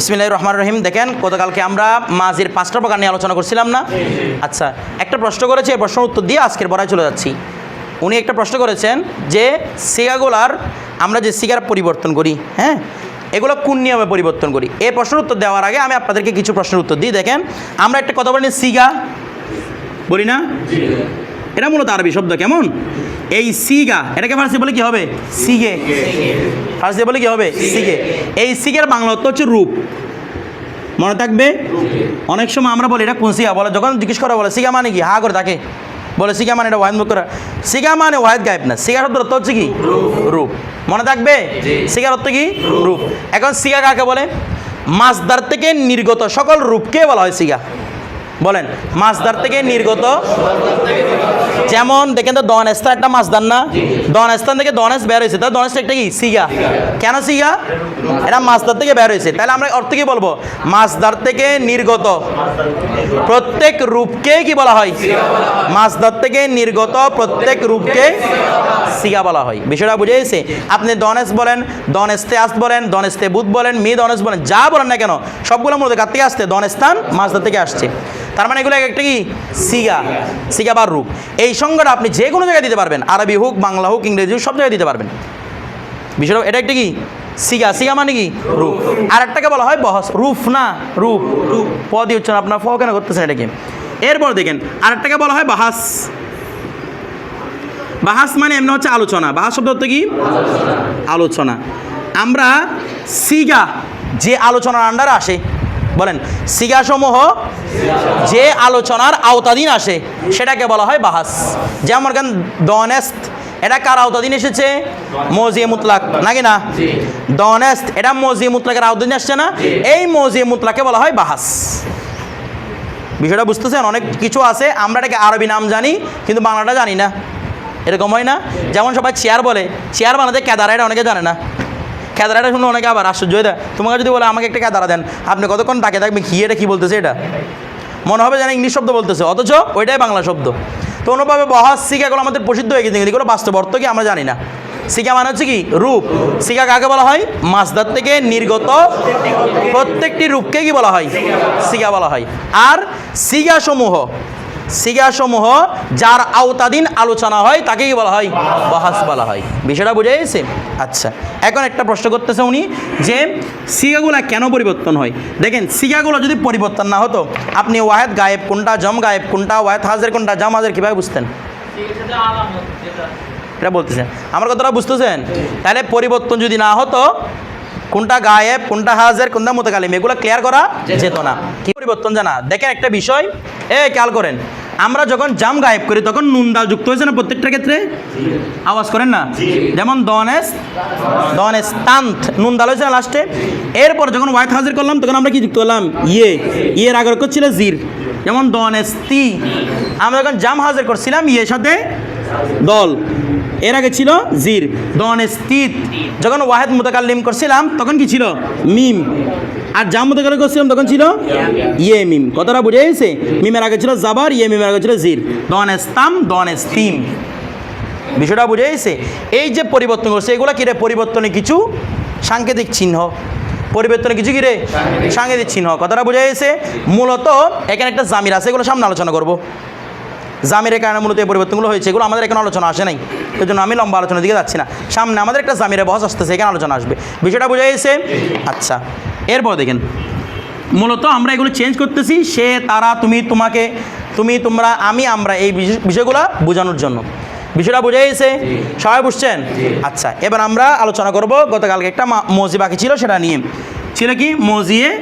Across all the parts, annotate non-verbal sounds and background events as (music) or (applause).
বিসমিল্লাহ রহমান রহিম। দেখেন গতকালকে আমরা মাঝির পাঁচটা প্রকার নিয়ে আলোচনা করছিলাম না? আচ্ছা একটা প্রশ্ন করেছে এই প্রশ্নের উত্তর দিয়ে আজকের পড়ায় চলে যাচ্ছি। উনি একটা প্রশ্ন করেছেন যে সিগাগুলার আমরা যে সিগার পরিবর্তন করি হ্যাঁ? এগুলো কোন নিয়মে পরিবর্তন করি? এই প্রশ্নের উত্তর দেওয়ার আগে আমি আপনাদেরকে কিছু প্রশ্নের উত্তর দিই। দেখেন আমরা একটা কথা বলি সিগা বলি না? এটা মূলত আরবি শব্দ কেমন? এই সিগা, এটাকে ফার্সি বলে কি হবে? সিগে। ফার্সি বলে কি হবে? সিগে। এই সিগের বাংলা অর্থ হচ্ছে রূপ। মনে থাকবে? অনেক সময় আমরা বলি, এটা কোন সিগা? বলে, যখন জিজ্ঞেস করা, বলে, সিগা মানে কি? হা করে থাকে বলে, সিগা মানে এটা ওয়াহেদ করা। সিগা মানে ওয়াহেদ গায়েব না। সিগার শব্দের অর্থ হচ্ছে কি? রূপ। মনে থাকবে? সিগার অর্থ কি? রূপ। এখন সিগা কাকে বলে? মাছদার থেকে নির্গত সকল রূপকে বলা হয় সিগা। বলেন, মাছদার থেকে নির্গত যেমন দেখেন তো দনেস্তা একটা মাছদার না? দনেস্তান থেকে দনেশ বের হয়েছে। তাহলে দনেসটা একটা কি? সিগা। কেন সিগা? এটা মাছদার থেকে বের হয়েছে। তাহলে আমরা অর্থ কি বলব? মাছদার থেকে নির্গত। প্রত্যেক রূপকে কি বলা হয়? মাছদার থেকে নির্গত প্রত্যেক রূপকে সিগা বলা হয়। বিষয়টা বুঝে গেছে? আপনি দনেশ বলেন দনেস্তে আস বলেন দনেস্তে বুধ বলেন মি দনেশ বলেন, যা বলেন না কেন, সবগুলো মূলত কার থেকে আসছে? দনেস্তান মাছদার থেকে আসছে। তার মানে এগুলো একটা কি? সিগা। সিগা বা রূপ। এই সংজ্ঞাটা আপনি যে কোনো জায়গায় দিতে পারবেন। আরবি হোক, বাংলা হোক, ইংরেজি হোক, সব জায়গায় দিতে পারবেন। বিষয়টা এটা একটা কি? সিগা। সিগা মানে কি? রূপ। আর একটাকে বলা হয় বহস। রূপ না? রূপ। পদই হচ্ছে না আপনার ফ কেন করতেছেন এটাকে? এরপর দেখেন আর একটাকে বলা হয় বাহাস। বাহাস মানে এমনি হচ্ছে আলোচনা। বাহাস শব্দ অর্থ কি? আলোচনা। আমরা সিগা, যে আলোচনার আন্ডারে আসে বলেন সিগাসমূহ যে আলোচনার আওতাধীন আসে সেটাকে বলা হয় বাহাস। যেমন কেন দনেস্ত এটা কার আওতাধীন এসেছে? মজিয়ে মুতলাক নাকি না? দনেস্ত এটা মজিয়ে মুতলাকের আওতাধীন আসছে না? এই মজিয়ে মুতলাকে বলা হয় বাহাস। বিষয়টা বুঝতেছেন? অনেক কিছু আছে আমরা এটাকে আরবি নাম জানি কিন্তু বাংলাটা জানি না। এরকম হয় না? যেমন সবাই চেয়ার বলে চেয়ার বানাতে কেদারা এটা অনেকে জানে না। কেদারাটা শুনে অনেকে আবার, আশ্চর্য হয়ে তোমাকে যদি বলে আমাকে একটা কেদারা দেন, আপনি কতক্ষণ তাকে থাকবেন? কি এটা কী বলতেছে এটা? মনে হবে যেন ইংলিশ শব্দ বলতেছে, অথচ ওইটাই বাংলা শব্দ। তো অনুভাবে বহাস শিকাগুলো আমাদের প্রসিদ্ধ হয়ে গেছে এগুলো বাস্তব অর্থ কি আমরা জানি না। শিকা মানে হচ্ছে কি? রূপ। শিকা কাকে বলা হয়? মাছদার থেকে নির্গত প্রত্যেকটি রূপকে কি বলা হয়? শিকা বলা হয়। আর শিগাসমূহ শিগাসমূহ যার আওতাধীন আলোচনা হয় তাকে কি বলা হয় বাহাস বলা হয়। বিষয়টা বুঝে গেছে? আচ্ছা এখন একটা প্রশ্ন করতেছে উনি যে, সিগাগুলা কেন পরিবর্তন হয়? দেখেন, সিগাগুলো যদি পরিবর্তন না হতো, আপনি ওয়াহেদ গায়েব কোনটা, জম গায়েব কোনটা, ওয়াহেদ হাজের কোনটা, জাম হাজের কীভাবে বুঝতেন? এটা বলতেছেন। আমার কথাটা বুঝতেছেন? তাহলে পরিবর্তন যদি না হতো কোনটা গায়েব, কোনটা হাজের, কোনটা মোতাকালিম এগুলো ক্লিয়ার করা যেত না। কি পরিবর্তন জানা? দেখেন একটা বিষয় এ খেয়াল করেন, আমরা যখন জাম গায়েব করি, তখন নুন ডাল যুক্ত হয়েছে না প্রত্যেকটা ক্ষেত্রে? আওয়াজ করেন না? যেমন দনেস দনেস তান্ত, নুন ডাল হয়েছে না লাস্টে এরপর যখন হোয়াইট হাজির করলাম, তখন আমরা কি যুক্ত করলাম ইয়ে ইয়ের আগের ছিল? জির। যেমন দনেস তি। আমরা যখন জাম হাজির করছিলাম, ইয়ের সাথে দল। এর আগে ছিল জির। দন স্থিত। যখন ওয়াহেদ মুতাকাল্লিম করছিলাম, তখন কি ছিল? মিম। আর জাম মুতাকাল্লিম করছিলাম, তখন ছিল? ইয়ে মিম। কতটা বুঝে গেছে? মিমের আগে ছিল জাবার ইয়ে মিমের আগে ছিল জির। দন এস্তাম দন এস্তিম বিষয়টা বুঝে গেছে? এই যে পরিবর্তন করছে, এগুলো কিরে পরিবর্তনে কিছু সাংকেতিক চিহ্ন। পরিবর্তনে কিছু কিরে সাংকেতিক চিহ্ন। কথাটা বুঝে গেছে? মূলত এখানে একটা জামির আছে, এগুলো সামনে আলোচনা করব। জামিরের কারণে মূলত এই পরিবর্তনগুলো হয়েছে। এগুলো আমাদের এখানে আলোচনা আসে নাই। এই জন্য আমি লম্বা আলোচনার দিকে যাচ্ছি না। সামনে আমাদের একটা জামিরের বহস আসতেছে এখানে আলোচনা আসবে। বিষয়টা বোঝা গেছে? আচ্ছা এরপর দেখেন। মূলত আমরা এগুলো চেঞ্জ করতেছি সে তারা তুমি তোমাকে তুমি তোমরা আমি আমরা এই বিষয়- বিষয়গুলো বোঝানোর জন্য। বিষয়টা বোঝা গেছে? সবাই বুঝছেন? আচ্ছা এবার আমরা আলোচনা করব গতকালকে একটা মজি বাকি ছিল সেটা নিয়ে। ছিল কি? মজিয়ে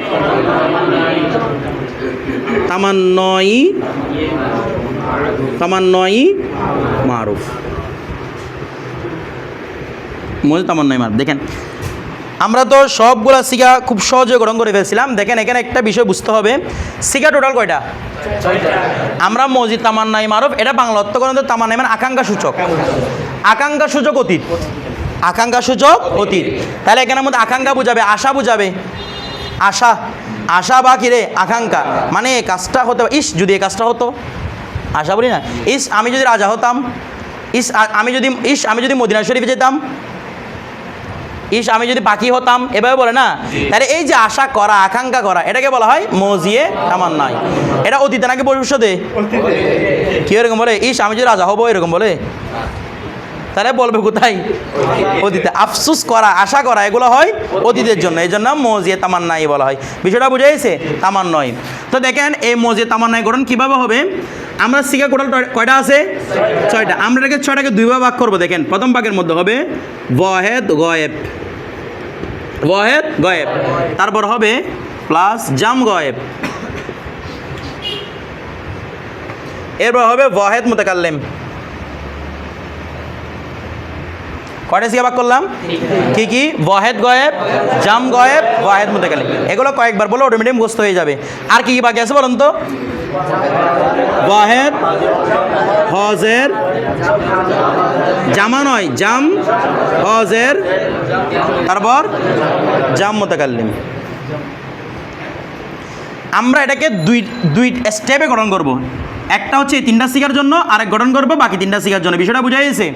তামান্নই তামান্নই মারুফ। মনে তামান্নই মারুফ, দেখেন। আমরা তো সবগুলা সিগা খুব সহজে গ্রহণ করে ফেলছিলাম। দেখেন, এখানে একটা বিষয় বুঝতে হবে। সিগা টোটাল কয়টা? আমরা মসজিদ তামান্নাই মারুফ, এটা বাংলা অর্থ করেন তামান্নাই মানে আকাঙ্ক্ষা সূচক। আকাঙ্ক্ষা সূচক অতীত। আকাঙ্ক্ষা সূচক অতীত। তাহলে এখানের মধ্যে আকাঙ্ক্ষা বুঝাবে, আশা বুঝাবে। আশা। আশা বা কিরে আকাঙ্ক্ষা। মানে এই কাজটা হতে ইস, যদি এই কাজটা হতো। আশা বলি না। ইস আমি যদি রাজা হতাম ইস আমি যদি ইস আমি যদি মদিনা শরীফে যেতাম ইস আমি যদি পাখি হতাম এভাবে বলে না? তাহলে এই যে আশা করা আকাঙ্ক্ষা করা এটাকে বলা হয় মজিয়ে আমার নাই এটা অতীতে নাকি ভবিষ্যতে কি এরকম বলে? ইস আমি যদি রাজা হব এরকম বলে? তাহলে বলবে কোথায়? অতীতে। আফসুস করা আশা করা এগুলো হয় অতীতের জন্য। এই জন্য মজিয়ে তামান্নাই বলা হয়। বিষয়টা বুঝাইছে তামান্নয় তো দেখেন এই মজিয়ে তামান্নাই গঠন কীভাবে হবে? আমরা শিখা টোটাল কয়টা আছে? ছয়টা। আমরা এটাকে ছয়টাকে দুইভাবে ভাগ করব, দেখেন। প্রথম ভাগের মধ্যে হবে ওয়াহেদ, গয়েব। ওয়াহেদ, গয়েব। তারপর হবে প্লাস জাম, গয়েব। এরপর হবে ওয়াহেদ মুতাকাল্লেম। কয়টা সিগা ভাগ করলাম? কি কি? ওয়াহেদ, গয়েব, জাম, গয়েব, ওয়াহেদ মুতাকাল্লিম। এগুলো কয়েকবার বলে অটোমেটিক মুখস্থ হয়ে যাবে। আর কি কি বাকি আছে বলুন তো? ওয়াহেদ, হজের, জামা নয়, জাম, হজের তারপর জাম মুতাকাল্লিম। আমরা এটাকে দুই দুই স্টেপে গঠন করব। একটা হচ্ছে তিনটা শিকার জন্য, আরেক গঠন করব, বাকি তিনটা শিকার জন্য। বিষয়টা বুঝা গেছে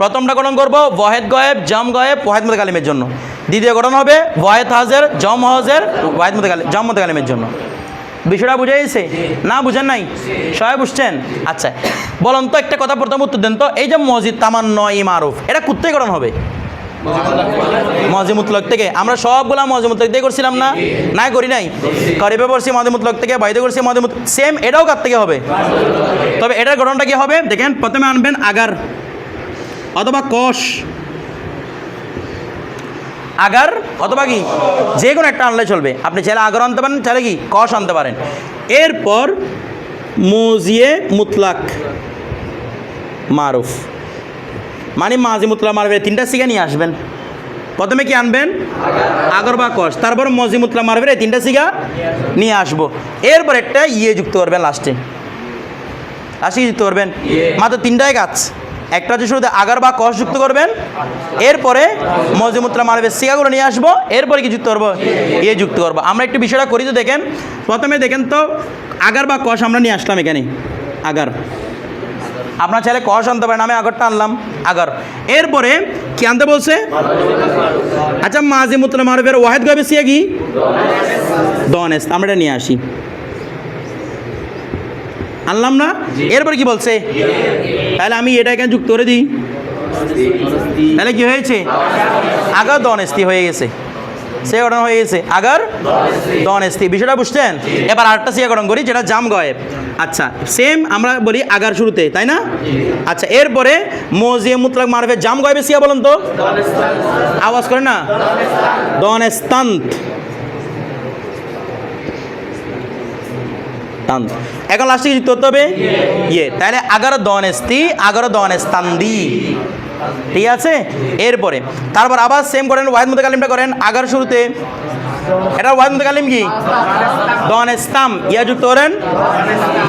প্রথমটা গঠন করব ওয়াহেদ গয়েব, জম গয়েব, ওয়াহেদ মুতাকালিমের জন্য। দ্বিতীয় গঠন হবে ওয়াহেদ হাজের, জম হজের, ওয়াহেদ মুতাকালিম জম মুতাকালিমের জন্য। বিষয়টা বুঝে গেছে? না বুঝেন নাই? সবাই বুঝছেন? আচ্ছা বলুন তো একটা কথা প্রথম উত্তর দেন তো। এই যে মসজিদ তামান্ন ইমারুফ এটা কোথায় গঠন হবে? মজিমুতলক থেকে। আমরা সবগুলা মজিমুতলক দিয়ে করছিলাম না? না করি নাই? করিবে পড়ছি মজিমুতলক থেকে বাইরে করছি মজিমুত। সেম এটাও কার থেকে হবে? তবে এটার গঠনটা কি হবে? দেখেন, প্রথমে আনবেন আগার, অথবা কষ। আগার অথবা কি? যে কোনো একটা আনলে চলবে। আপনি চাইলে আগার আনতে পারেন, চাইলে কি? কষ আনতে পারেন। এরপর মজিয়ে মুতলাক মারুফ। মানে মাজি মুতলা মারবে, তিনটা সিগা নিয়ে আসবেন। প্রথমে কি আনবেন? আগর বা কষ তারপর মজি মুতলা মারবে, এই তিনটা সিগা নিয়ে আসব। এরপর একটা ইয়ে যুক্ত করবেন লাস্টে। লাস্টে যুক্ত করবেন? মাত্র তিনটাই গাছ। একটা হচ্ছে শুরুতে আগার বা কষ যুক্ত করবেন, এরপরে মজিমুত্রা মারবে সিগাগুলো নিয়ে আসব, এরপরে কি যুক্ত করব? ইয়ে যুক্ত করব। আমরা একটু বিষয়টা করি তো দেখেন। প্রথমে দেখেন তো, আগার বা কষ আমরা নিয়ে আসলাম এখানে, আগার। আপনার ছেলে কষ আনতে পারেন আমি আগরটা আনলাম, আগর। এরপরে কি আনতে বলছে? আচ্ছা মাঝে মুতলা মারবের ওয়াহেদ গাবে সিয়া কি? দনেস আমরা এটা নিয়ে আসি। আনলাম না? এরপরে কি বলছে? তাহলে আমি এটা এখানে যুক্ত করে দিই। তাহলে কি হয়েছে? আগর দনেস্তি হয়ে গেছে। সে গঠন হয়ে গেছে। আগার দনেস্তি বিষয়টা বুঝছেন? এবার আরেকটা সিয়া গঠন করি যেটা জাম গয়েব আচ্ছা সেম আমরা বলি আগার শুরুতে তাই না? আচ্ছা এরপরে মজিয়ে মুতলাক মারবে জাম গয়েবে সিয়া বলুন তো? আওয়াজ করে না? দনেস্তান্ত তান্ত এখন লাস্টে কি করতে হবে? ইয়ে তাহলে আগারো দনেস্তি আগারো দনেস্তান্দি ঠিক আছে? এরপরে তারপর আবার সেম করেন ওয়াহিদ মধ্যে কালিমটা করেন আগার শুরুতে। এটা ওয়াহিদ মধ্যে কালিম কি দনেস্তাম ইয়া যুক্ত করেন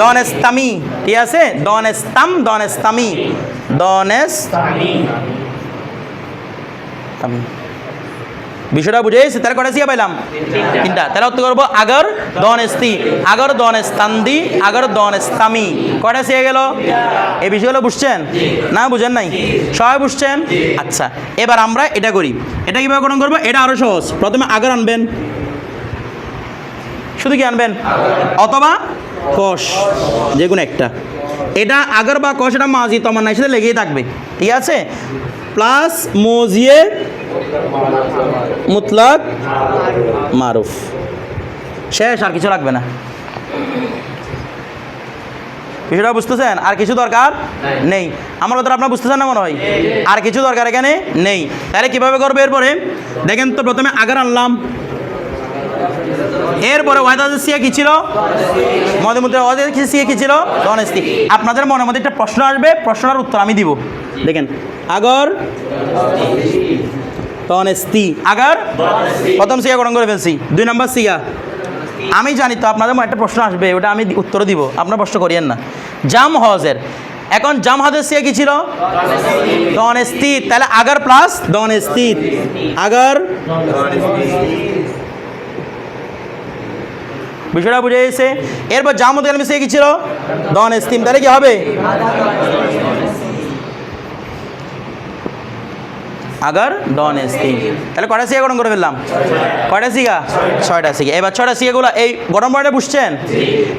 দন দনেস্তামি ঠিক আছে? দনেস্তাম দনেস্তামি দনেস তামি বিষয়টা বুঝে গেছে তাহলে কটা পাইলাম? তিনটা। তাহলে উত্তর করব, আগর দনেস্তি আগর দনেস্তান্দি আগর দনেস্তামি কটা সিয়া গেল? এই বিষয়গুলো বুঝছেন? না, বুঝেন নাই? সবাই বুঝছেন? আচ্ছা এবার আমরা এটা করি। এটা কীভাবে গঠন করব? এটা আরও সহজ। প্রথমে আগর আনবেন। শুধু কি আনবেন? অথবা কষ যে কোনো একটা। এটা আগর বা কষ, এটা মাঝি তোমার নাই সাথে লেগেই থাকবে। ঠিক আছে? প্লাস মজিয়ে মুতলাক মারুফ। শেষ আর কিছু লাগবে না। বিষয়টা বুঝতেছেন? আর কিছু দরকার নেই। আমার কথা আপনার বুঝতেছেন না মনে হয়? আর কিছু দরকার এখানে নেই। তাহলে কীভাবে করব এরপরে? দেখেন তো প্রথমে আগার আনলাম। এরপরে সিয়া কি ছিল? মধ্যে মধ্যে কি ছিল? দনেস্তি আপনাদের মনের মধ্যে একটা প্রশ্ন আসবে প্রশ্নটার উত্তর আমি দিব। দেখেন আগর তনেস্তি আগার? প্রথম সিয়া গঠন করে ফেলছি। দুই নম্বর সিয়া আমি জানি তো আপনাদের একটা প্রশ্ন আসবে, ওটা আমি উত্তর দিব। আপনার প্রশ্ন করিয়েন না। জাম হজের। এখন জাম হজের সিয়া কি ছিল? দনেস্তি তাহলে আগার প্লাস দনেস্তি আগার? বিষয়টা বুঝে গেছে। এরপর জামুদ কালমি সে কি ছিল? দন স্তিম তাহলে কি হবে? আগার ডন এস্তি তাহলে কয়টা সিগা গঠন করে ফেললাম? কয়টা সিগা? ছয়টা সিগা। এবার ছয়টা সিগাগুলো এই গঠন পয়েন্টে বুঝছেন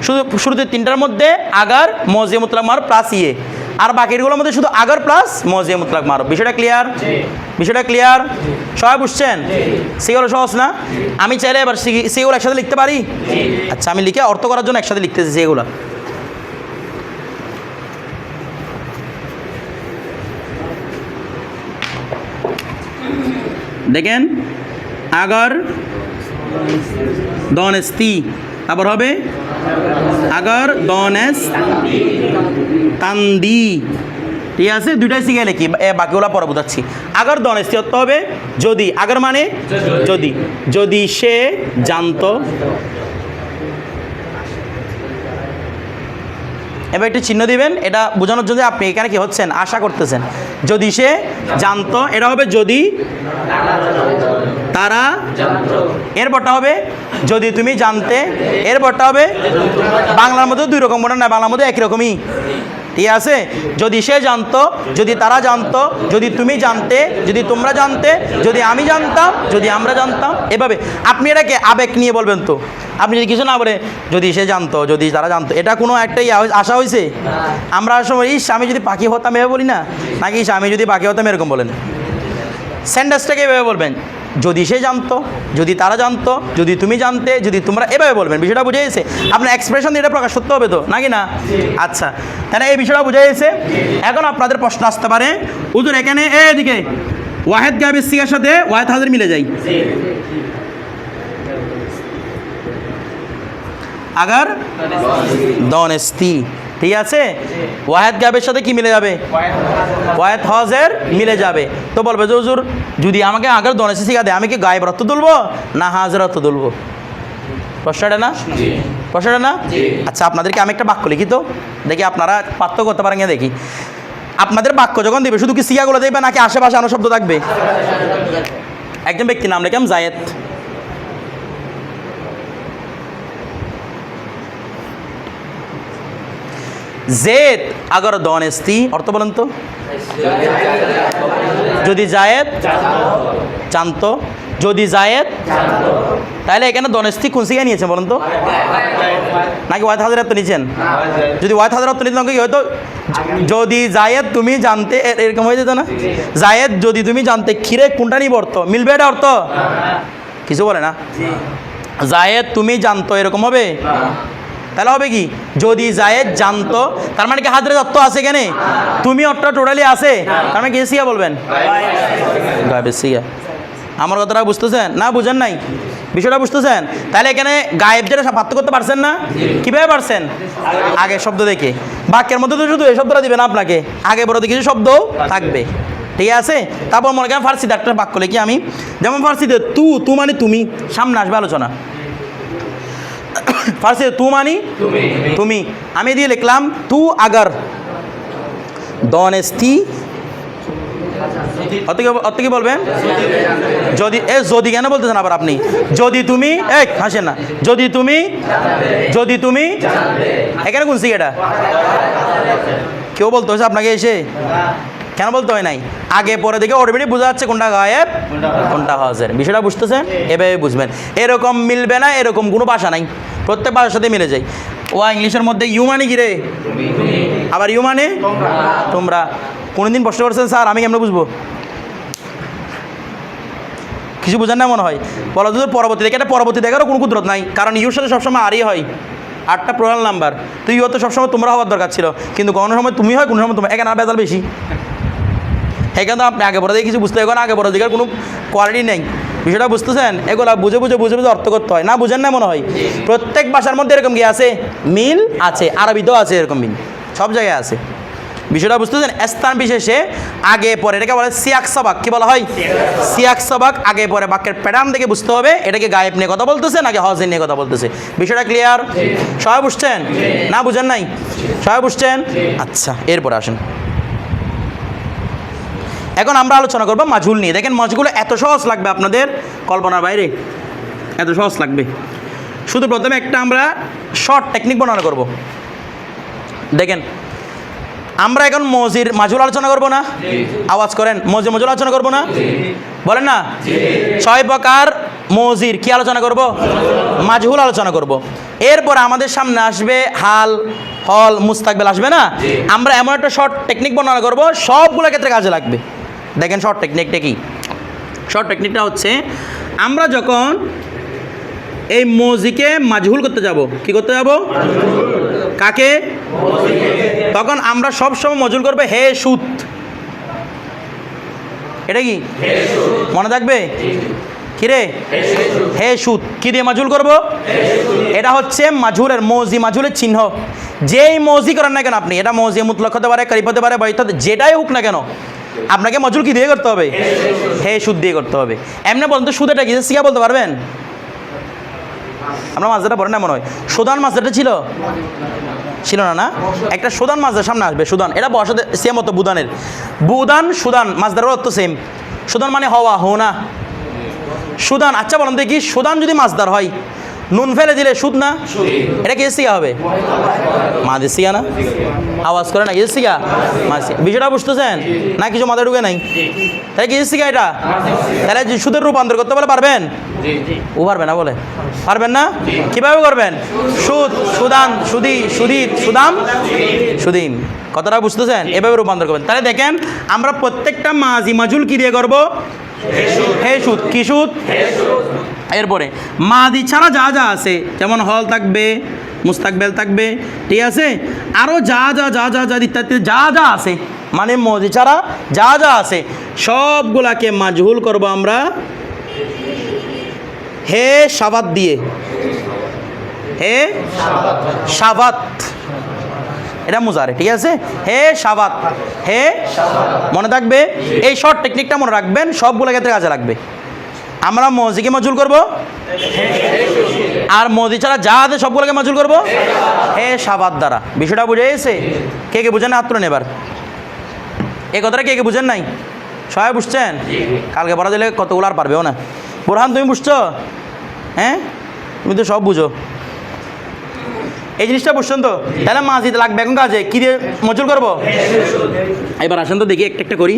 শুধু শুরুতে তিনটার মধ্যে আগার, মজিয়া মুতলাক মার প্লাস ইয়ে। আর বাকিগুলোর মধ্যে শুধু আগার প্লাস মজিয়া মুতলাক মার। বিষয়টা ক্লিয়ার বিষয়টা ক্লিয়ার সবাই বুঝছেন সিগুলো সহজ না? আমি চাইলে এবার সিগুলো একসাথে লিখতে পারি? আচ্ছা আমি লিখে অর্থ করার জন্য একসাথে লিখতেছি সেগুলো দেখেন, আগর দনেস্তি আবার হবে আগর দনেস তান্দি ঠিক আছে? দুইটাই শিখে লিখি বাকিগুলো পরে বোঝাচ্ছি। আগর দনেস্তি অর্থ হবে যদি। আগর মানে যদি। যদি সে জানতো এবার একটি চিহ্ন দিবেন, এটা বোঝানোর জন্য আপনি এখানে কি হচ্ছেন, আশা করতেছেন। যদি সে জানতো, এটা হবে যদি তারা এরপরটা হবে, যদি তুমি জানতে এরপরটা হবে বাংলার মধ্যে দুই রকম মনে নয় বাংলার মধ্যে একই রকমই। ঠিক আছে? যদি সে জানতো, যদি তারা জানতো, যদি তুমি জানতে, যদি তোমরা জানতে, যদি আমি জানতাম, যদি আমরা জানতাম, এভাবে। আপনি এটাকে আবেগ নিয়ে বলবেন তো। আপনি যদি কিছু না বলে, যদি সে জানতো, যদি তারা জানতো, এটা কোনো একটা হই- আশা হয়েছে আমরা সময়, ইস, আমি যদি পাখি হতাম, এভাবে বলি না? নাকি, ইস, আমি যদি পাখি হতাম, এরকম বলেন। সেন্টেন্সটাকে এভাবে বলবেন। যদি সে জানতো, যদি তারা জানতো, যদি তুমি জানতে, যদি তোমরা এভাবে বলবেন। বিষয়টা বুঝে গেছে? আপনার এক্সপ্রেশন দিয়ে এটা প্রকাশ করতে হবে তো, নাকি না? আচ্ছা তাহলে এই বিষয়টা বুঝে গেছে। এখন আপনাদের প্রশ্ন আসতে পারে। উজুর এখানে এদিকে, ওয়াহেদ গাবির সিগার সাথে ওয়াহেদ হাজার মিলে যাই আগার, দনেস্তি। ঠিক আছে? ওয়াহেদ গাবের সাথে কি মিলে যাবে? ওয়াহেদ হজের মিলে যাবে। তো বলবে যে হুজুর যদি আমাকে আগের দনেস্তি শিখা দেয় আমি কি গায়েব রত্ত তুলবো না হাজের রত্ত তুলবো? প্রশ্নটা না? প্রশ্নটা না? আচ্ছা আপনাদেরকে আমি একটা বাক্য লিখি তো। দেখি আপনারা পার্থক্য করতে পারেন দেখি। আপনাদের বাক্য যখন দেবে শুধু কি সিয়াগুলো দেখবে নাকি আশেপাশে আনো শব্দ থাকবে? একজন ব্যক্তির নাম লিখলাম জায়েদ। জেদ আগর দনেস্তি, অর্থ বলেন তো। যদি জায়েদ জানতো যদি জায়েদ, তাহলে এখানে দনেস্তি কোন সিগা নিয়েছেন বলুন তো? নাকি ওয়াইট হাজার তো নিয়েছেন? যদি ওয়াইট হাজার তো নিতেন কি হয়তো যদি জায়েদ তুমি জানতে এরকম হয়ে যেত না? জায়েদ যদি তুমি জানতে খিরে কোনটা নিব অর্থ? মিলবে এটা অর্থ? কিছু বলে না। জায়েদ তুমি জানতো, এরকম হবে? তাহলে হবে কি? যদি জায়েদ জানতো, তার মানে কি হাজারে তত্ত্ব আছে কেন তুমি অর্থ টোটালি আছে? তার মানে কি সিয়া বলবেন? সিয়া আমার কথাটা বুঝতেছেন? না, বুঝেন নাই? বিষয়টা বুঝতেছেন? তাহলে এখানে গায়েব যেটা পার্থক্য করতে পারছেন না? কীভাবে পারছেন? আগে শব্দ দেখে। বাক্যের মধ্যে তো শুধু এই শব্দটা দিবেন আপনাকে। আগে বড় কিছু শব্দও থাকবে। ঠিক আছে? তারপর মনে করেন ফার্সিতে একটা বাক্য লিখি আমি। যেমন ফার্সিতে, তু তু মানে তুমি। সামনে আসবে আলোচনা। (coughs) ফার্সিতে তু মানি? তুমি। আমি দিয়ে লিখলাম তু আগার। দনেস্তি অত কি অত কি বলবেন? যদি এ যদি কেন বলতেছেন আবার আপনি? যদি তুমি এক হাসেন না। যদি তুমি যদি তুমি এখানে কোন সিগাটা কেউ বলতে হয়েছে আপনাকে এসে? কেন বলতে হয় নাই? আগে পরে দেখে অটোমেটিক বোঝা যাচ্ছে কোনটা গায়েব, কোনটা হাজের। বিষয়টা বুঝতেছেন? এভাবে বুঝবেন। এরকম মিলবে না, এরকম কোনো ভাষা নাই। প্রত্যেক ভাষার সাথে মিলে যায়। ও ইংলিশের মধ্যে ইউ মানে কি রে? আবার ইউ মানে তোমরা। কোনোদিন প্রশ্ন করছেন, স্যার, আমি কেমন বুঝব? কিছু বোঝেন না মনে হয়? বলা যদি পরবর্তী দেখে, এটা পরবর্তী দেখারও কোনো কুদরত নাই। কারণ ইউর সাথে সবসময় আরই হয়। আটটা প্রোগ্রাম নাম্বার তো ইউ তো সবসময় তোমরা হওয়ার দরকার ছিল। কিন্তু কোনো সময় তুমি হয়, কোনো সময় তোমার এখানে বেজাল বেশি। এখানে আপনি আগে পরে কিছু বুঝতে এখন আগে পরে দিকে কোনো কোয়ালিটি নেই। বিষয়টা বুঝতেছেন এগুলো বুঝে বুঝে বুঝে বুঝে অর্থ করতে হয়? না বুঝেন না মনে হয়? প্রত্যেক ভাষার মধ্যে এরকম কি আছে? মিল আছে আরবিতেও আছে এরকম মিল। সব জায়গায় আছে। বিষয়টা বুঝতেছেন স্থান বিশেষে আগে পরে এটাকে বলে সিয়াক সবাক। কি বলা হয়? সিয়াক সবাক আগে পরে বাক্যের প্যাটার্ন দেখে বুঝতে হবে, এটাকে গায়েব নিয়ে কথা বলতেছে নাকি হজ নিয়ে কথা বলতেছে। বিষয়টা ক্লিয়ার সবাই বুঝছেন? না, বুঝেন নাই? সবাই বুঝছেন? আচ্ছা এরপরে আসেন। এখন আমরা আলোচনা করব মাঝুল নিয়ে। দেখেন মাছগুলো এত সহজ লাগবে আপনাদের কল্পনার বাইরে। এত সহজ লাগবে। শুধু প্রথমে একটা আমরা শর্ট টেকনিক বর্ণনা করব। দেখেন আমরা এখন মজির মাজুল আলোচনা করব না? আওয়াজ করেন মজি মজুল আলোচনা করব না? বলেন না? ছয় প্রকার মজির কি আলোচনা করব? মাজহুল আলোচনা করব। এরপর আমাদের সামনে আসবে হাল হল মুস্তাকবেল আসবে না? আমরা এমন একটা শর্ট টেকনিক বর্ণনা করব সবগুলো ক্ষেত্রে কাজে লাগবে। দেখেন শর্ট টেকনিকটা কি? শর্ট টেকনিকটা হচ্ছে আমরা যখন এই মজিকে মাজহুল করতে যাব কি করতে যাব? কাকে? তখন আমরা সব সময় মজুল করবে হে সুত। এটা কি? মনে থাকবে? কিরে? হে সুত। কি দিয়ে মাজুল করব? এটা হচ্ছে মাজুলের মজি মাজুলের চিহ্ন। যেই মজি করেন না কেন আপনি এটা মজি মুতলক হতে পারে কারিফ হতে পারে বৈথ যেটাই হোক না কেন আপনাকে মজুর কি দিয়ে করতে হবে? হে সুদ দিয়ে করতে হবে। এমনি বলুন তো, সুদ এটা কি? শিখা বলতে পারবেন? আমরা মাছটা পড়েন না মনে হয়। সুদান মাছটা ছিল? ছিল না না? একটা সুদান মাছদের সামনে আসবে, সুদান। এটা বসাতে সেম হতো বুদানের। বুদান, সুদান মাছদারের অর্থ সেম সুদান মানে হওয়া হো না সুদান আচ্ছা বলুন দেখি, সুদান যদি মাছদার হয় নুন ফেলে দিলে সুদ না? এটা কি সিয়া হবে? মাদের সিয়া না? আওয়াজ করে না কি সিয়া মাছ বিষয়টা বুঝতেছেন? না কিছু মাথায় ঢুকে নাই? তাই কি সিয়া এটা? তাহলে সুদের রূপান্তর করতে বলে পারবেন? ও পারবে না বলে। পারবেন না? কীভাবে করবেন? সুদ সুদান সুদি সুদিত সুদাম সুদিম কথাটা বুঝতেছেন? এভাবে রূপান্তর করবেন। তাহলে দেখেন আমরা প্রত্যেকটা মাঝি মাজুল কি দিয়ে করব? হে সুদ। কি সুদ? এরপরে মাদি ছাড়া যা যা আছে যেমন হল থাকবে মুস্তাকবেল থাকবে ঠিক আছে? আরও যা যা যা যা যা ইত্যাদি যা যা আছে মানে মদি ছাড়া যা যা আছে সবগুলাকে মাজহুল করব আমরা হে সাবাত দিয়ে। হে সাবাত। এটা মুজারে, ঠিক আছে? হে সাবাত হে মনে থাকবে? এই শর্ট টেকনিকটা মনে রাখবেন, সবগুলো ক্ষেত্রে কাজে লাগবে। আমরা মজিকে মজুল করব? আর মজি ছাড়া যা আছে সবগুলোকে মজুল করব? হে সাবাত দ্বারা। বিষয়টা বুঝে গেছে? কে কে বুঝেন হাত তুলেন এবার এই কথাটা কে কে বুঝেন নাই? সবাই বুঝছেন? কালকে পড়া দিলে কতগুলো আর পারবেও না। বোরহান, তুমি বুঝছ? হ্যাঁ? তুমি তো সব বুঝো। এই জিনিসটা বুঝছেন তো? তাহলে মাছ দিতে লাগবে এখন কাজে কী দিয়ে মজুল করব? এবার আসেন তো দেখি একটা একটা করি।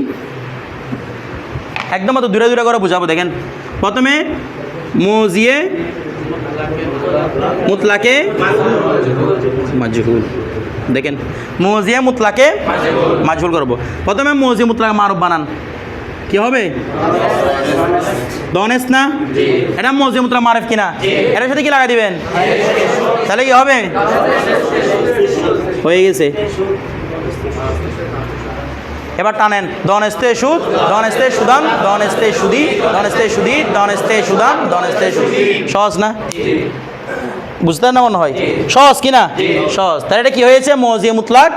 একদম তো দূরে দূরে করে বুঝাবো, দেখেন। প্রথমে মজিয়ে মুতলাকে মাজহুল। দেখেন, মজিয়ে মুতলাকে মাজহুল করব। প্রথমে মজি মুতলাকে মারুফ বানান। কি হবে? দনেস না? এটা মজি মুতলা মারেফ কিনা? এটার সাথে কি লাগাই দিবেন? তাহলে কি হবে? হয়ে গেছে। এবার টানেন। দন এস্তে সুদ দন এস্তে সুদান দন এস্তে সুদি দন এস্তে সুদি দন এস্তে সুদান দন এস্তে সুদি। সহজ না? বুঝতে না মনে হয়? সহজ কি না? সহজ। তাহলে এটা কি হয়েছে? মজিয়ে মুতলাক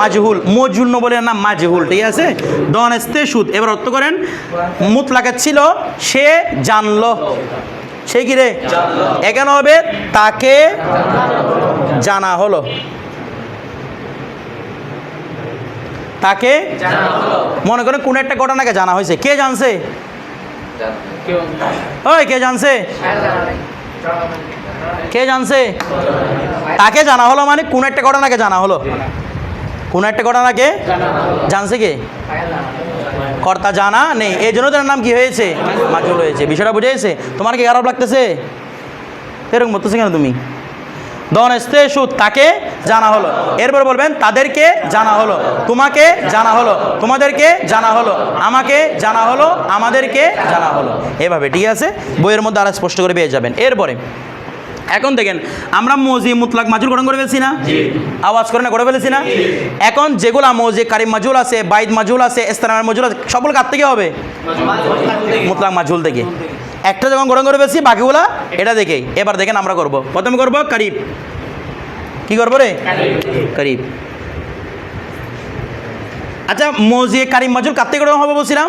মাজহুল। মজুল বলে না মাজহুল ঠিক আছে? দন এস্তে সুদ। এবার অর্থ করেন মুতলাকের ছিল সে জানলো। সে কি রে? এখানে হবে তাকে জানা হলো। তাকে মনে করেন কোন একটা ঘটনাকে জানা হয়েছে। কে জানছে? ওই কে জানছে? কে জানছে? তাকে জানা হলো মানে কোন একটা ঘটনাকে জানা হলো? কোন একটা ঘটনাকে জানছে কে? কর্তা জানা নেই। এই জন্য তার নাম কি হয়েছে? মাজুল হয়েছে। বিষয়টা বুঝেছে? তোমার কি খারাপ লাগতেছে? এরকম বলতেছে কেন তুমি? দন এস্তেসু তাকে জানা হলো? এরপর বলবেন, তাদেরকে জানা হলো। তোমাকে জানা হলো। তোমাদেরকে জানা হলো। আমাকে জানা হলো। আমাদেরকে জানা হলো। এভাবে, ঠিক আছে? বইয়ের মধ্যে আরও স্পষ্ট করে পেয়ে যাবেন। এরপরে এখন দেখেন আমরা মজি মুতলাক মাজুল গঠন করে ফেলছি না? আওয়াজ করে না গড়ে ফেলেছি না? এখন যেগুলা মজি কারিম মাজুল আছে বাইদ মাজুল আছে ইস্তানার মাজুল আছে সকল কার থেকে হবে? মুতলাক মাজুল থেকে। একটা যখন গঠন করে ফেলছি বাকিগুলা এটা দেখেই এবার দেখেন আমরা করব। প্রথমে করব কারিব কি করব রে? কারিব আচ্ছা মজিয়ে কারিম মাজুল কার থেকে হবে বলছিলাম?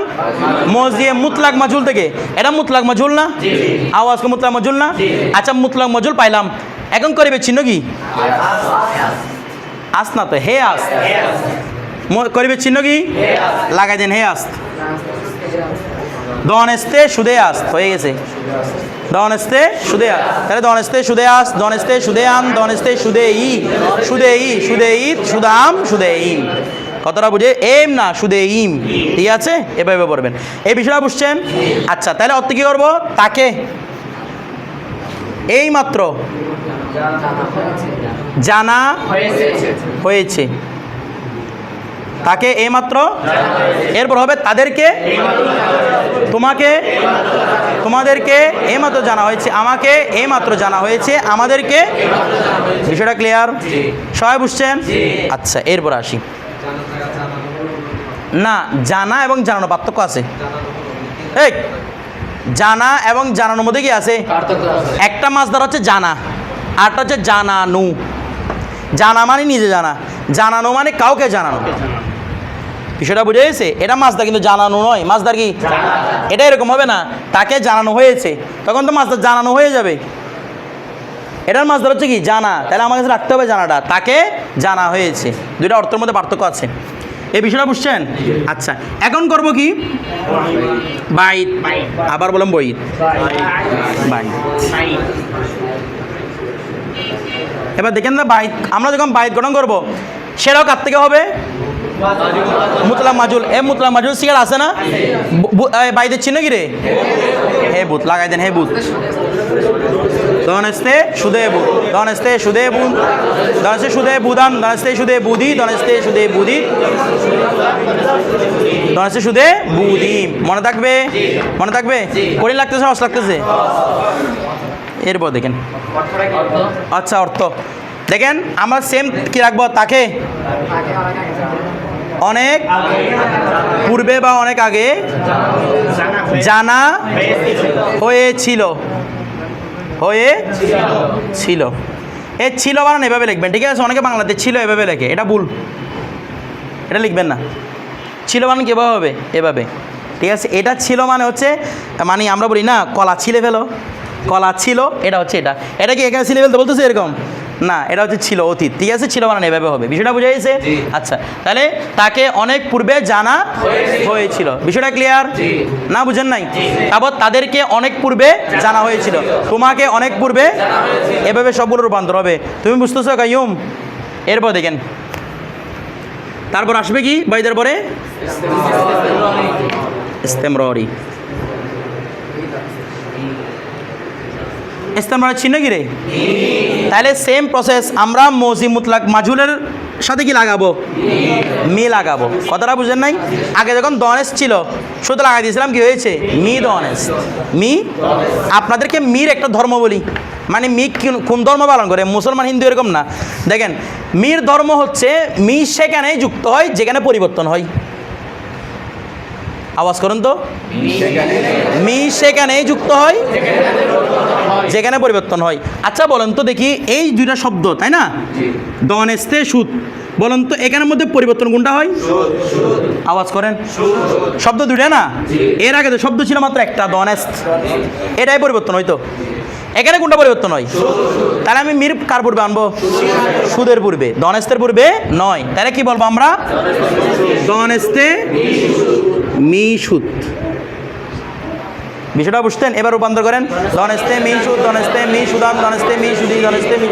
মজিয়ে মুতলাক মাজুল থেকে। এটা মুতলাক মাজুল না? আওয়াজকে মুতলাক মাজুল না? আচ্ছা মুতলাক মাজুল পাইলাম। এখন করিবে চিহ্ন কি? আস না তো হে আস করিবে চিহ্ন কি? লাগাই দেন হে আস দনেস্তে সুদে আস হয়ে গেছে। দনেস্তে সুদে আস তাহলে দনেস্তে সুদে আস দনেস্তে সুদে আম দনেস্তে সুদে ই। সুদে ই সুদে ঈদ সুদাম সুদে ই। কতটা বুঝে? এম না, শুধু ইম ঠিক আছে? এভাবে পড়বেন। এই বিষয়টা বুঝছেন? আচ্ছা তাহলে অর্থ কী করব? তাকে। এই মাত্র জানা হয়েছে। তাকে এইমাত্র। এরপর হবে তাদেরকে। তোমাকে। তোমাদেরকে এইমাত্র জানা হয়েছে। আমাকে এইমাত্র জানা হয়েছে। আমাদেরকে। বিষয়টা ক্লিয়ার সবাই বুঝছেন? আচ্ছা এরপর আসি। না, জানা এবং জানানো পার্থক্য আছে। এই, জানা এবং জানানোর মধ্যে কি আছে? একটা মাছ ধরা হচ্ছে জানা আরটা হচ্ছে জানানু। জানা মানে নিজে জানা, জানানো মানে কাউকে জানানো। বিষয়টা বুঝে গেছে? এটা মাছদা কিন্তু জানানো নয়। মাছদার কি? এটা এরকম হবে না। তাকে জানানো হয়েছে, তখন তো মাছদার জানানো হয়ে যাবে। এটার মাছদার হচ্ছে কি? জানা। তাহলে আমার কাছে রাখতে হবে জানাটা। তাকে জানা হয়েছে। দুইটা অর্থের মধ্যে পার্থক্য আছে। এই বিষয়টা বুঝছেন? আচ্ছা এখন করব কি? বাইত। আবার বললাম বই বাইত। এবার দেখেন না বাইত। আমরা যখন বাইত গঠন করব, সেটাও কার থেকে হবে? মুতলা মাজুল। এ মুতলা মাজুল সিগার আছে না? বাইদের চিহ্ন কি রে? হে বুত লাগাই দেন, হে বুত দনস্তে সুদে বুত দনস্তে সুদে বুন দনস্তে সুদে বুদান দনস্তে সুদে বুদি দনস্তে সুদে বুদি। মনে থাকবে? মনে থাকবে? কঠিন লাগতেছে সহজ লাগতেছে? এরপর দেখেন। আচ্ছা অর্থ। দেখেন, আমরা সেম কি রাখব? তাকে? অনেক পূর্বে বা অনেক আগে জানা হয়েছিল। হয়ে ছিল। এ ছিল বানান এভাবে লিখবেন, ঠিক আছে? অনেকে বাংলাতে ছিল এভাবে লেখে, এটা ভুল। এটা লিখবেন না। ছিল মানে কীভাবে হবে, এভাবে। ঠিক আছে? এটা ছিল মানে হচ্ছে মানে আমরা বলি না, কলা ছিলে ফেলো। কলা ছিল, এটা হচ্ছে এটা। এটা কি এখানে ছিলে ফেলতে বলতেছে এরকম? না এটা হচ্ছে ছিল অতীত। ঠিক আছে? ছিল মানে এভাবে হবে। বিষয়টা বুঝে গেছে? আচ্ছা তাহলে তাকে অনেক পূর্বে জানা হয়েছিল। বিষয়টা ক্লিয়ার না বুঝেন নাই? তারপর তাদেরকে অনেক পূর্বে জানা হয়েছিল। তোমাকে অনেক পূর্বে এভাবে সবগুলো রূপান্তর হবে। তুমি বুঝতেছো কাইম এরপর দেখেন। তারপর আসবে কি বাইদের পরে? ইস্তেমরি ইস্তেমরি চিহ্ন কি রে? তাহলে সেম প্রসেস আমরা মজি মুতলাক মাজুলের সাথে কি লাগাবো? মি লাগাবো। কথাটা বুঝেন নাই? আগে যখন দনেস ছিল শুধু লাগাই দিয়েছিলাম, কি হয়েছে? মি দনেস মি, আপনাদেরকে মির একটা ধর্ম বলি। মানে মি কোন ধর্ম পালন করে? মুসলমান, হিন্দু এরকম না। দেখেন মির ধর্ম হচ্ছে, মি সেখানেই যুক্ত হয়, যেখানে পরিবর্তন হয়। আওয়াজ করুন তো। মি সেখানেই যুক্ত হয়। যেখানে পরিবর্তন হয়। আচ্ছা বলেন তো দেখি, এই দুইটা শব্দ, তাই না? দনেস্তে সুদ বলেন তো, এখানের মধ্যে পরিবর্তন কোনটা হয়? আওয়াজ করেন। শব্দ দুইটা, না? এর আগে তো শব্দ ছিল মাত্র একটা দনেস্ত এটাই পরিবর্তন হয়তো। এখানে কোনটা পরিবর্তন হয়? তাহলে আমি মির কার পূর্বে আনব? সুদের পূর্বে। দনেস্তের পূর্বে নয়। তাহলে কি বলব আমরা? দনেস্তে মি সুদ বিষয়টা বুঝতেন? এবার রূপান্তর করেন। দনেস্তে মি সুদ দনেস্তে মি সুদান দনেস্তে মি সুদি দনেস্তে মি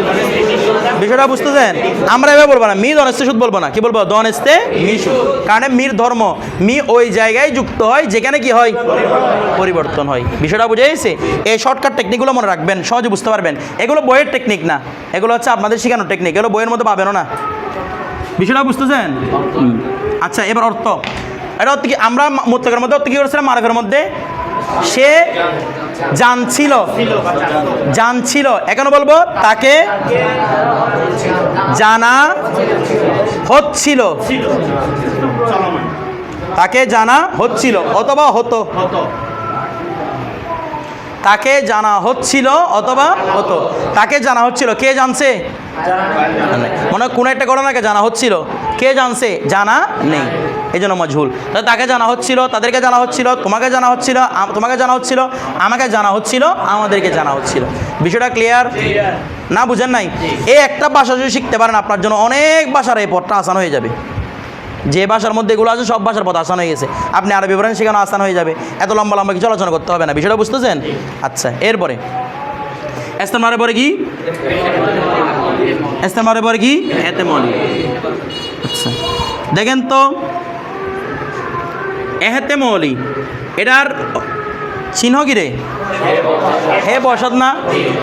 সুদ। বিষয়টা বুঝতেছেন? আমরা এবার বলব না, মি দনেস্তে সুদ বলব না। কি বলব? দনেস্তে মি সুদ কারণ মির ধর্ম। মি ওই জায়গায় যুক্ত হয়, যেখানে কি হয়? পরিবর্তন হয়। বিষয়টা বুঝে গেছে? এই শর্টকাট টেকনিকগুলো মনে রাখবেন, সহজে বুঝতে পারবেন। এগুলো বইয়ের টেকনিক না। এগুলো হচ্ছে আপনাদের শেখানোর টেকনিক এগুলো বইয়ের মধ্যে পাবেনও না। বিষয়টা বুঝতেছেন? আচ্ছা এবার অর্থ। এটা কি, আমরা মোত্তকের মধ্যে অর্থ করেছিলাম? মারফের মধ্যে? সে জানছিল জানছিল এখন বলব, তাকে জানা হচ্ছিল। তাকে জানা হচ্ছিল, অথবা হতো। তাকে জানা হচ্ছিল, অথবা হতো। তাকে জানা হচ্ছিল, কে জানছে? মানে কোনো একটা ঘটনাকে জানা হচ্ছিল। কে জানছে? জানা নেই। এই জন্য মজহুল। তাহলে তাকে জানা হচ্ছিল তাদেরকে জানা হচ্ছিল তোমাকে জানা হচ্ছিল তোমাকে জানা হচ্ছিল আমাকে জানা হচ্ছিল আমাদেরকে জানা হচ্ছিল। বিষয়টা ক্লিয়ার না বুঝেন নাই? এই একটা ভাষা যদি শিখতে পারেন আপনার জন্য অনেক ভাষার এই পথটা আসান হয়ে যাবে। যে ভাষার মধ্যে এগুলো আছে সব ভাষার পথ আসান হয়ে গেছে। আপনি আরবি বলেন সেখানে আসান হয়ে যাবে। এত লম্বা লম্বা কিছু আলোচনা করতে হবে না। বিষয়টা বুঝতেছেন? আচ্ছা এরপরে। ইস্তেমারের পরে কি? ইস্তেমারের পরে কি? এতে মনি আচ্ছা। দেখেন তো এহেতে মৌলি। এটার চিহ্ন কি রে? হে বসত না?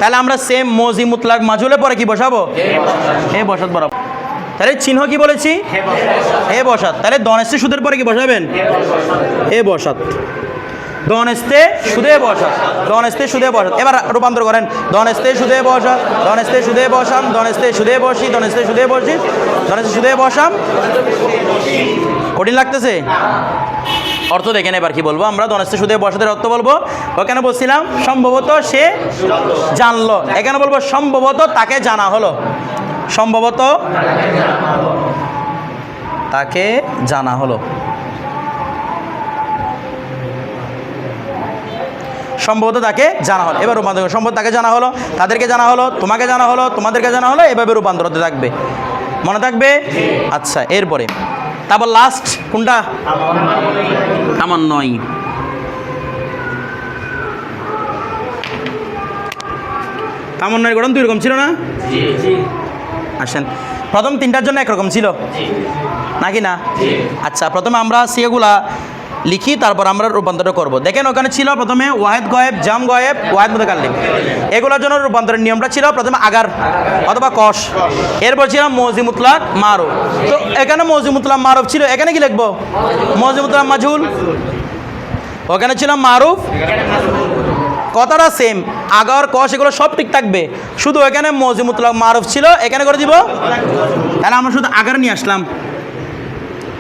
তাহলে আমরা সেম মজি মুতলাক মাজুলে পরে কি বসাবো? হে বসত বরাব তাহলে চিহ্ন কি বলেছি? হে বসাত। তাহলে দনেস্তে সুদের পরে কি বসাবেন? হে বসাত। দনেস্তে সুদে বসাত দনেস্তে সুদে বসা। এবার রূপান্তর করেন দনেস্তে সুদে বসাত দনেস্তে সুদে বসাম দনেস্তে সুদে বসি দনেস্তে সুদে বসি দনেস্তে সুদে বসাম। কঠিন লাগতেছে? অর্থ দেখেন এবার কি বলব আমরা দনেস্তে সুদে বসাতের অর্থ বলব। ওখানে বলছিলাম, সম্ভবত সে জানলো। এখানে বলব, সম্ভবত তাকে জানা হলো। সম্ভবত তাকে জানা হলো। সম্ভবত তাকে জানা হলো। এবার রূপান্তর। সম্ভবত তাকে জানা হলো তাদেরকে জানা হলো তোমাকে জানা হলো তোমাদেরকে জানা হলো এভাবে রূপান্তর হতে থাকবে। মনে থাকবে? আচ্ছা এরপরে। তারপর লাস্ট কোনটা? আমার নয়। তামন নয় গঠন দুই রকম ছিল না? আসেন। প্রথম তিনটার জন্য একরকম ছিল? নাকি না? আচ্ছা প্রথমে আমরা সিএগুলা লিখি তারপর আমরা রূপান্তর করব। দেখেন ওখানে ছিল প্রথমে ওয়াহেদ গয়েব, জাম গয়েব, ওয়াহেদ মুতাকাল্লিম। এগুলোর জন্য রূপান্তরের নিয়মটা ছিল প্রথমে আগার অথবা কষ এরপর ছিল মজিমুতলাক মারুফ। তো এখানে মজিমুতলাক মারুফ ছিল, এখানে কি লিখব? মজিমুতলাক মাজুল ওখানে ছিল মারুফ। কথাটা সেম আগার কষ এগুলো সব ঠিক থাকবে। শুধু এখানে মজিমুতলাক মারুফ ছিল, এখানে করে দিব। তাহলে আমরা শুধু আগার নিয়ে আসলাম।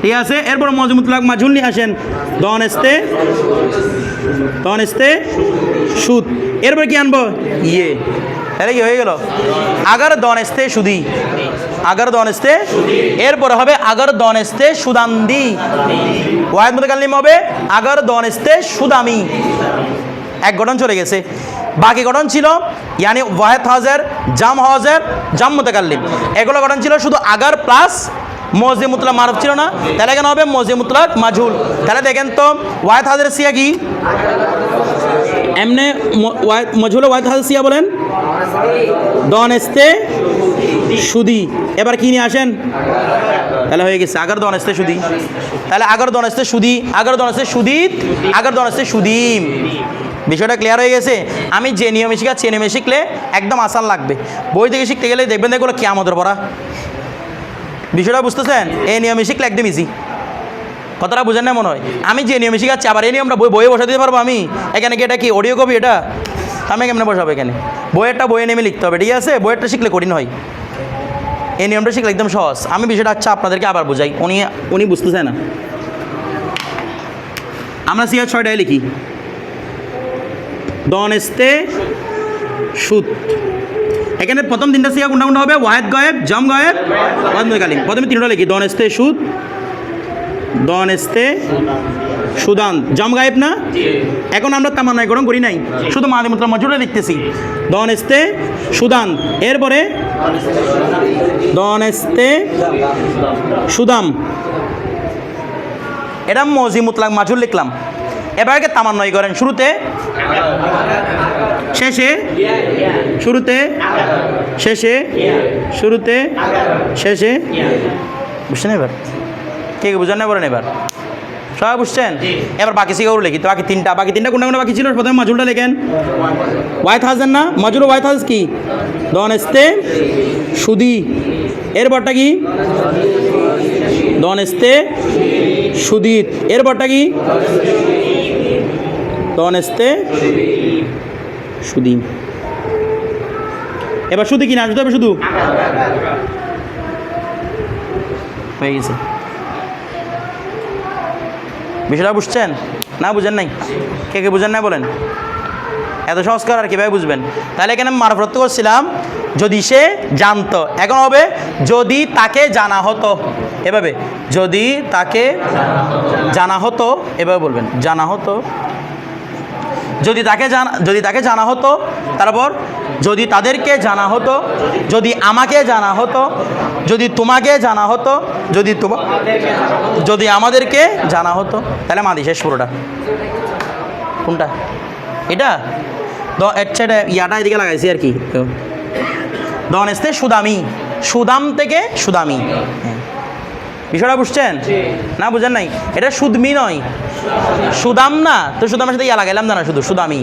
ঠিক আছে? এরপর মজিমুতলাক মাজুল নিয়ে আসেন। দন এস্তে দন এস্তে, সুদ। এরপর কি আনব? ইয়ে। তাহলে কি হয়ে গেল? আগার দন এস্তে, সুদি। আগার দন এস্তে, এরপরে হবে আগার দন এস্তে, সুদান্দি। ওয়াহেদ মুতাকাল্লিম হবে আগার দন এস্তে, সুদামি। এক গঠন চলে গেছে। বাকি গঠন ছিল, ইয়ানি ওয়াহেদ হাজার, জাম হাজার, জাম মতে মুতাকাল্লিম। এগুলো গঠন ছিল শুধু আগার প্লাস মজি মুতলাক মারুফ ছিল না। তাহলে কেন হবে? মজি মুতলাক মাজুল তাহলে দেখেন তো ওয়াহেদ হাজার সিয়া কি? এমনে মজুল ওয়াহেদ হাজার সিয়া বলেন? দন এস্তে সুদি। এবার কি নিয়ে আসেন? তাহলে হয়ে গেছে, আগর দন এস্তে সুদি। তাহলে আগর আগর দন এস্তে সুদিত, আগর দন এস্তে সুদিম। বিষয়টা ক্লিয়ার হয়ে গেছে? আমি যে নিয়মে শিখা সে নিয়মে শিখলে একদম আসান লাগবে। বই থেকে শিখতে গেলে দেখবেন দেখগুলো কে আমাদের পড়া। বিষয়টা বুঝতেছেন? এই নিয়মে শিখলে একদম ইজি কথাটা বুঝেন না মনে হয়? আমি যে নিয়মে শিখাচ্ছি, আবার এই নিয়মটা বই বইয়ে বসে দিতে পারব আমি? এখানে কি এটা কি অডিও কপি এটা? আমি কেমনে বসাবো এখানে? বইয়েরটা বইয়ে নেমে লিখতে হবে, ঠিক আছে? বইয়েরটা শিখলে কঠিন হয়। এই নিয়মটা শিখলে একদম সহজ। আমি বিষয়টা আচ্ছা আপনাদেরকে আবার বুঝাই। উনি উনি বুঝতেছে না। আমরা সিয়া ছয়টায় লিখি। দন এস্তে সুত। এখানে প্রথম তিনটা সিয়া কোনটা কোনটা হবে? ওয়াহেদ, গায়েব, জম, গায়েব কালিম প্রথমে তিনটা লিখি, দন, এস্তে, সুদ। দন, এস্তে, সুদান। জম, গায়েব না? এখন আমরা তামান্নায় গরম করি নাই। শুধু মাদি মুতলা মজুরে লিখতেছি। দন, এস্তে, সুদান। এরপরে দন, এস্তে, সুদাম। এটা মজি মুতলাক মাজুর লিখলাম। এবারকে তামান্নয় করেন শুরুতে। শেষে? শুরুতে? শেষে? শুরুতে? শেষে? বুঝছেন এবার? কে কে বুঝেন না বলেন এবার? সবাই বুঝছেন? এবার বাকি সিগাগুলো লিখি। তো বাকি তিনটা বাকি তিনটা কোনটা কোনটা বাকি ছিল? প্রথমে মাজুলটা লেখেন। ওয়াই থাউজেন্ড না? মাজুল ওয়াই থাউজেন্ড কি? দন এস্তে সুদি। এরপরটা কি? দন এস্তে সুদিত এরপরটা কি? দন এস্তে সুদি এবার শুধু কি আসতে হবে শুধু। হয়ে গেছে। বিষয়টা বুঝছেন? না, বুঝেন নাই? কে কে বুঝেন না বলেন? এত সংস্কার আর কীভাবে বুঝবেন? তাহলে এখানে মারফরত করছিলাম, যদি সে জানতো। এখন হবে, যদি তাকে জানা হতো, এভাবে। যদি তাকে জানা হতো, এভাবে বলবেন। জানা হতো যদি তাকে জানা, যদি তাকে জানা হতো, তারপর যদি তাদেরকে জানা হতো, যদি আমাকে জানা হতো, যদি তোমাকে জানা হতো, যদি তোমা, যদি আমাদেরকে জানা হতো, তাহলে মাদি শেষ পুরোটা। কোনটা? এটা? এটা ইয়াটা এদিকে লাগাইছি আর কি। দন এসতে সুদামি। সুদাম থেকে সুদামি। বিষয়টা বুঝছেন? না বুঝেন নাই? এটা সুদমি নয়। সুদাম না? তো সুদামের সাথে ইয়া লাগাইলাম না শুধু সুদামি।